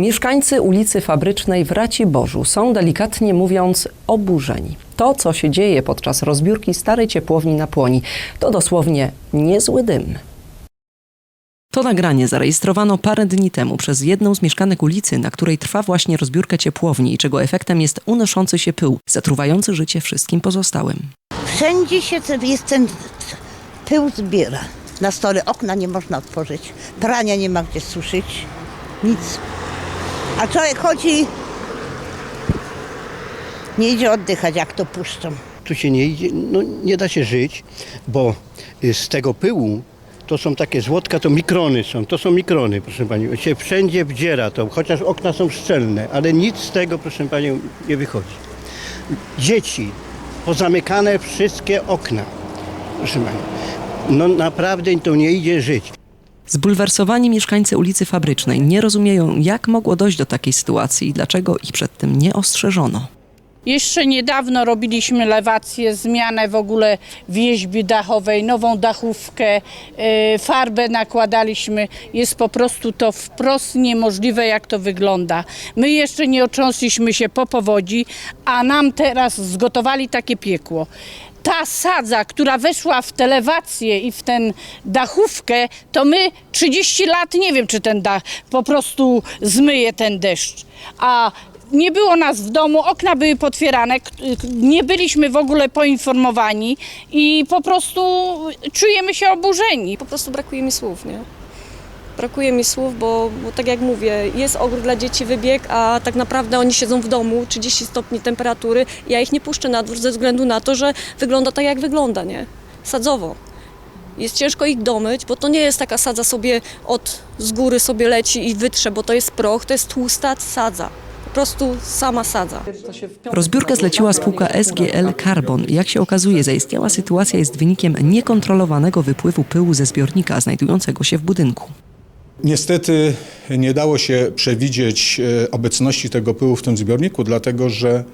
Mieszkańcy ulicy Fabrycznej w Raciborzu są delikatnie mówiąc oburzeni. To, co się dzieje podczas rozbiórki starej ciepłowni na Płoni, to dosłownie niezły dym. To nagranie zarejestrowano parę dni temu przez jedną z mieszkanek ulicy, na której trwa właśnie rozbiórka ciepłowni i czego efektem jest unoszący się pył, zatruwający życie wszystkim pozostałym. Wszędzie się ten- jest ten pył zbiera. Na stole okna nie można otworzyć, prania nie ma gdzie suszyć, nic. A człowiek chodzi, nie idzie oddychać, jak to puszczą. tu się nie idzie, no nie da się żyć, bo y, z tego pyłu to są takie złotka, to mikrony są, to są mikrony, proszę Pani, się wszędzie wdziera to, chociaż okna są szczelne, ale nic z tego, proszę Panią, nie wychodzi. Dzieci, pozamykane wszystkie okna, proszę Pani, no naprawdę to nie idzie żyć. Zbulwersowani mieszkańcy ulicy Fabrycznej nie rozumieją, jak mogło dojść do takiej sytuacji i dlaczego ich przed tym nie ostrzeżono. Jeszcze niedawno robiliśmy lewację, zmianę w ogóle wieźby dachowej, nową dachówkę, e, farbę nakładaliśmy. Jest po prostu to wprost niemożliwe, jak to wygląda. My jeszcze nie otrząsliśmy się po powodzi, a nam teraz zgotowali takie piekło. Ta sadza, która weszła w telewację i w ten dachówkę, to my 30 lat nie wiem, czy ten dach po prostu zmyje ten deszcz. A nie było nas w domu, okna były potwierane, nie byliśmy w ogóle poinformowani i po prostu czujemy się oburzeni. po prostu brakuje mi słów, nie? Brakuje mi słów, bo, bo tak jak mówię, jest ogród dla dzieci, wybieg, a tak naprawdę oni siedzą w domu, 30 stopni temperatury. Ja ich nie puszczę na dwór ze względu na to, że wygląda tak jak wygląda, nie? Sadzowo. Jest ciężko ich domyć, bo to nie jest taka sadza sobie od z góry sobie leci i wytrze, bo to jest proch, to jest tłusta sadza. Po prostu sama sadza. Rozbiórkę zleciła spółka SGL Carbon. Jak się okazuje, zaistniała sytuacja jest wynikiem niekontrolowanego wypływu pyłu ze zbiornika znajdującego się w budynku. Niestety nie dało się przewidzieć e, obecności tego pyłu w tym zbiorniku, dlatego że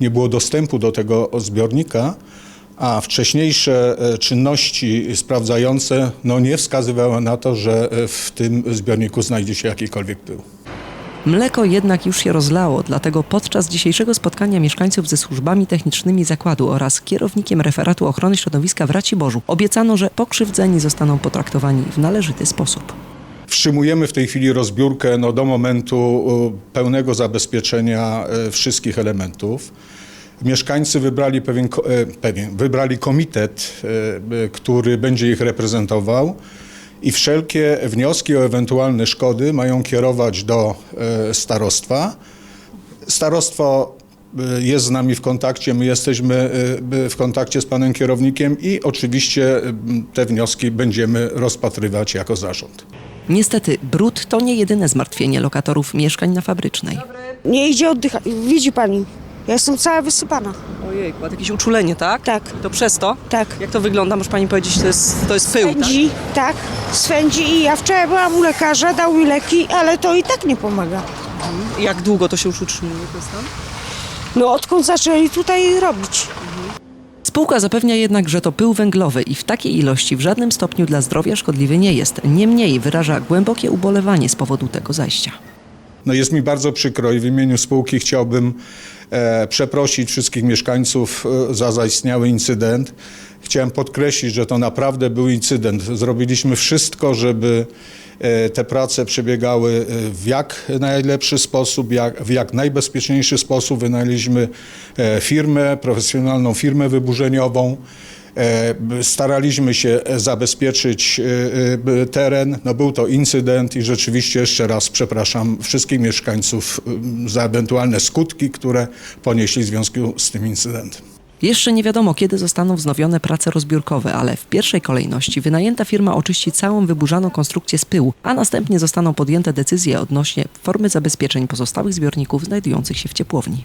nie było dostępu do tego zbiornika, a wcześniejsze e, czynności sprawdzające no, nie wskazywały na to, że e, w tym zbiorniku znajdzie się jakikolwiek pył. Mleko jednak już się rozlało, dlatego podczas dzisiejszego spotkania mieszkańców ze służbami technicznymi zakładu oraz kierownikiem referatu ochrony środowiska w Raciborzu obiecano, że pokrzywdzeni zostaną potraktowani w należyty sposób. Wstrzymujemy w tej chwili rozbiórkę no, do momentu pełnego zabezpieczenia e, wszystkich elementów. Mieszkańcy wybrali pewien, e, pewien wybrali komitet, e, który będzie ich reprezentował i wszelkie wnioski o ewentualne szkody mają kierować do starostwa. Starostwo jest z nami w kontakcie, my jesteśmy w kontakcie z panem kierownikiem i oczywiście te wnioski będziemy rozpatrywać jako zarząd. Niestety, brud to nie jedyne zmartwienie lokatorów mieszkań na Fabrycznej. Nie idzie oddychać. Widzi pani, ja jestem cała wysypana. Ojej, jakieś uczulenie, tak? Tak, To przez to? tak. Jak to wygląda? Może pani powiedzieć, to jest, to jest pył, tak? Swędzi, tak, swędzi i ja wczoraj byłam u lekarza, dał mi leki, ale to i tak nie pomaga. Jak długo to się już utrzymuje ten stan? No odkąd zaczęli tutaj robić? Spółka zapewnia jednak, że to pył węglowy i w takiej ilości w żadnym stopniu dla zdrowia szkodliwy nie jest. Niemniej wyraża głębokie ubolewanie z powodu tego zajścia. No jest mi bardzo przykro i w imieniu spółki chciałbym e, przeprosić wszystkich mieszkańców e, za zaistniały incydent. Chciałem podkreślić, że to naprawdę był incydent. Zrobiliśmy wszystko, żeby e, te prace przebiegały e, w jak najlepszy sposób, jak, w jak najbezpieczniejszy sposób. Wynaleźliśmy e, firmę, profesjonalną firmę wyburzeniową. E, Staraliśmy się e, zabezpieczyć e, teren. No był to incydent i rzeczywiście jeszcze raz przepraszam wszystkich mieszkańców za ewentualne skutki, które ponieśli w związku z tym incydentem. Jeszcze nie wiadomo, kiedy zostaną wznowione prace rozbiórkowe, ale w pierwszej kolejności wynajęta firma oczyści całą wyburzaną konstrukcję z pyłu, a następnie zostaną podjęte decyzje odnośnie formy zabezpieczeń pozostałych zbiorników znajdujących się w ciepłowni.